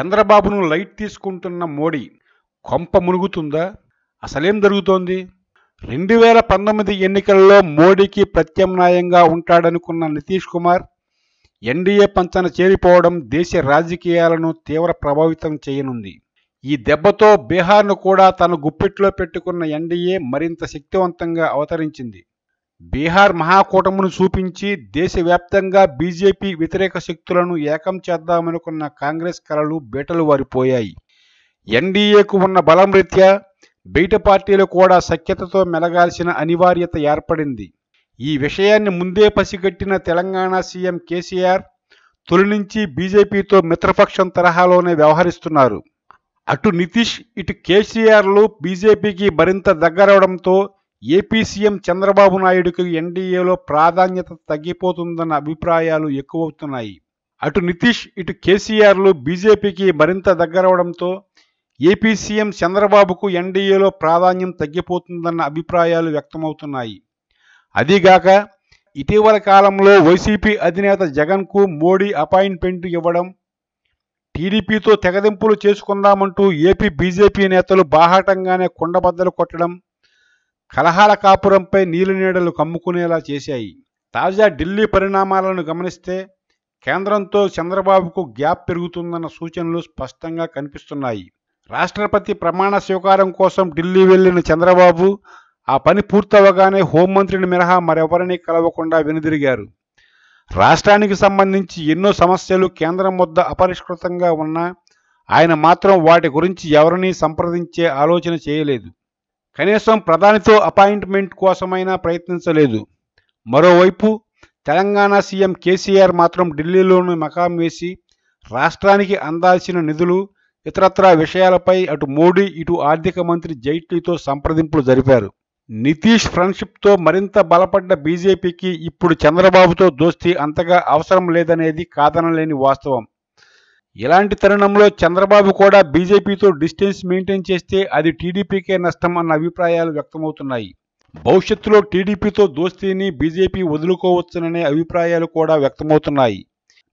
చంద్రబాబును లైట్ తీసుకుంటున్న మోడీ కొంప మునుగుతుందా? అసలేం జరుగుతోంది? రెండు వేల పంతొమ్మిది ఎన్నికల్లో మోడీకి ప్రత్యామ్నాయంగా ఉంటాడనుకున్న నితీష్ కుమార్ ఎన్డీఏ పంచన చేరిపోవడం దేశ రాజకీయాలను తీవ్ర ప్రభావితం చేయనుంది. ఈ దెబ్బతో బీహార్ను కూడా తన గుప్పిట్లో పెట్టుకున్న ఎన్డీఏ మరింత శక్తివంతంగా అవతరించింది. బీహార్ మహాకూటమును చూపించి దేశవ్యాప్తంగా బీజేపీ వ్యతిరేక శక్తులను ఏకం చేద్దామనుకున్న కాంగ్రెస్ కలలు బీటలు వారిపోయాయి ఎన్డీఏకు ఉన్న బలం రీత్యా బయట పార్టీలు కూడా సఖ్యతతో మెలగాల్సిన అనివార్యత ఏర్పడింది. ఈ విషయాన్ని ముందే పసిగట్టిన తెలంగాణ సీఎం కేసీఆర్ తొలి నుంచి బీజేపీతో మిత్రపక్షం తరహాలోనే వ్యవహరిస్తున్నారు. అటు నితీష్ ఇటు కేసీఆర్లు బీజేపీకి మరింత దగ్గరవడంతో ఏపీ సీఎం చంద్రబాబు నాయుడుకి ఎన్డీఏలో ప్రాధాన్యత తగ్గిపోతుందన్న అభిప్రాయాలు ఎక్కువవుతున్నాయి. అటు నితీష్ ఇటు కేసీఆర్లు బీజేపీకి మరింత దగ్గరవడంతో ఏపీ సీఎం చంద్రబాబుకు ఎన్డీఏలో ప్రాధాన్యం తగ్గిపోతుందన్న అభిప్రాయాలు వ్యక్తమవుతున్నాయి. అదీగాక ఇటీవల కాలంలో వైసీపీ అధినేత జగన్కు మోడీ అపాయింట్మెంట్ ఇవ్వడం టీడీపీతో తెగదింపులు చేసుకుందామంటూ ఏపీ బీజేపీ నేతలు బాహాటంగానే కుండబద్దలు కొట్టడం కలహాల కాపురంపై నీలినీడలు కమ్ముకునేలా చేశాయి. తాజా ఢిల్లీ పరిణామాలను గమనిస్తే కేంద్రంతో చంద్రబాబుకు గ్యాప్ పెరుగుతుందన్న సూచనలు స్పష్టంగా కనిపిస్తున్నాయి. రాష్ట్రపతి ప్రమాణ స్వీకారం కోసం ఢిల్లీ వెళ్ళిన చంద్రబాబు ఆ పని పూర్తవగానే హోంమంత్రిని మినహా మరెవరిని కలవకుండా వెనుదిరిగారు. రాష్ట్రానికి సంబంధించి ఎన్నో సమస్యలు కేంద్రం వద్ద అపరిష్కృతంగా ఉన్నా ఆయన మాత్రం వాటి గురించి ఎవరినీ సంప్రదించే ఆలోచన చేయలేదు. కనీసం ప్రధానితో అపాయింట్మెంట్ కోసమైనా ప్రయత్నించలేదు. మరోవైపు తెలంగాణ సీఎం కేసీఆర్ మాత్రం ఢిల్లీలోని మకాం వేసి రాష్ట్రానికి అందాల్సిన నిధులు ఇతరత్రా విషయాలపై అటు మోడీ ఇటు ఆర్థిక మంత్రి జైట్లీతో సంప్రదింపులు జరిపారు. నితీష్ ఫ్రెండ్షిప్తో మరింత బలపడ్డ బీజేపీకి ఇప్పుడు చంద్రబాబుతో దోస్తీ అంతగా అవసరం లేదనేది కాదనలేని వాస్తవం. ఇలాంటి తరుణంలో చంద్రబాబు కూడా బీజేపీతో డిస్టెన్స్ మెయింటైన్ చేస్తే అది టీడీపీకే నష్టం అన్న అభిప్రాయాలు వ్యక్తమవుతున్నాయి. భవిష్యత్తులో టీడీపీతో దోస్తీని బీజేపీ వదులుకోవచ్చుననే అభిప్రాయాలు కూడా వ్యక్తమవుతున్నాయి.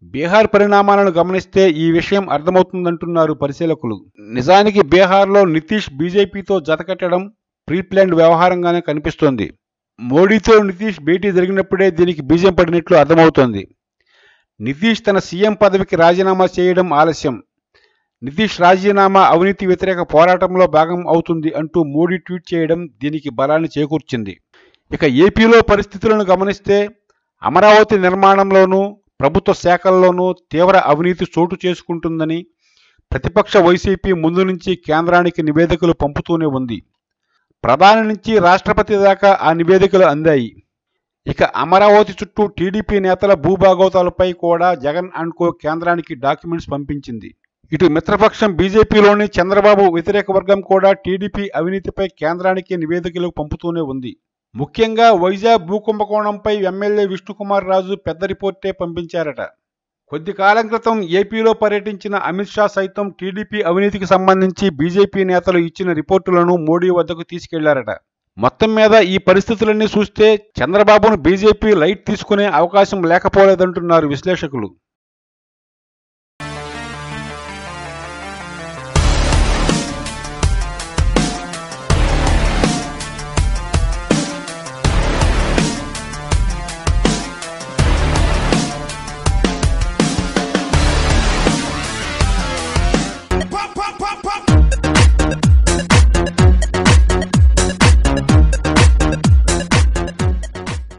బీహార్ పరిణామాలను గమనిస్తే ఈ విషయం అర్థమవుతుందంటున్నారు పరిశీలకులు. నిజానికి బీహార్లో నితీష్ బీజేపీతో జతకట్టడం ప్రీప్లాన్డ్ వ్యవహారంగానే కనిపిస్తోంది. మోడీతో నితీష్ భేటీ జరిగినప్పుడే దీనికి బీజం పడినట్లు అర్థమవుతోంది. నితీష్ తన సీఎం పదవికి రాజీనామా చేయడం ఆలస్యం. నితీష్ రాజీనామా అవినీతి వ్యతిరేక పోరాటంలో భాగం అవుతుంది అంటూ మోడీ ట్వీట్ చేయడం దీనికి బలాన్ని చేకూర్చింది. ఇక ఏపీలో పరిస్థితులను గమనిస్తే అమరావతి నిర్మాణంలోనూ ప్రభుత్వ శాఖల్లోనూ తీవ్ర అవినీతి చోటు చేసుకుంటుందని ప్రతిపక్ష వైసీపీ ముందు నుంచి కేంద్రానికి నివేదికలు పంపుతూనే ఉంది. ప్రధాని నుంచి రాష్ట్రపతి దాకా ఆ నివేదికలు అందాయి. ఇక అమరావతి చుట్టూ టీడీపీ నేతల భూభాగోతాలపై కూడా జగన్ అండ్ కో కేంద్రానికి డాక్యుమెంట్స్ పంపించింది. ఇటు మిత్రపక్షం బీజేపీలోని చంద్రబాబు వ్యతిరేక వర్గం కూడా టీడీపీ అవినీతిపై కేంద్రానికి నివేదికలు పంపుతూనే ఉంది. ముఖ్యంగా వైజాగ్ భూకుంభకోణంపై ఎమ్మెల్యే విష్ణుకుమార్ రాజు పెద్ద రిపోర్టే పంపించారట. కొద్ది కాలం క్రితం ఏపీలో పర్యటించిన అమిత్ షా సైతం టీడీపీ అవినీతికి సంబంధించి బీజేపీ నేతలు ఇచ్చిన రిపోర్టులను మోడీ వద్దకు తీసుకెళ్ళారట. మొత్తం మీద ఈ పరిస్థితులన్నీ చూస్తే చంద్రబాబును బీజేపీ లైట్ తీసుకునే అవకాశం లేకపోలేదంటున్నారు విశ్లేషకులు.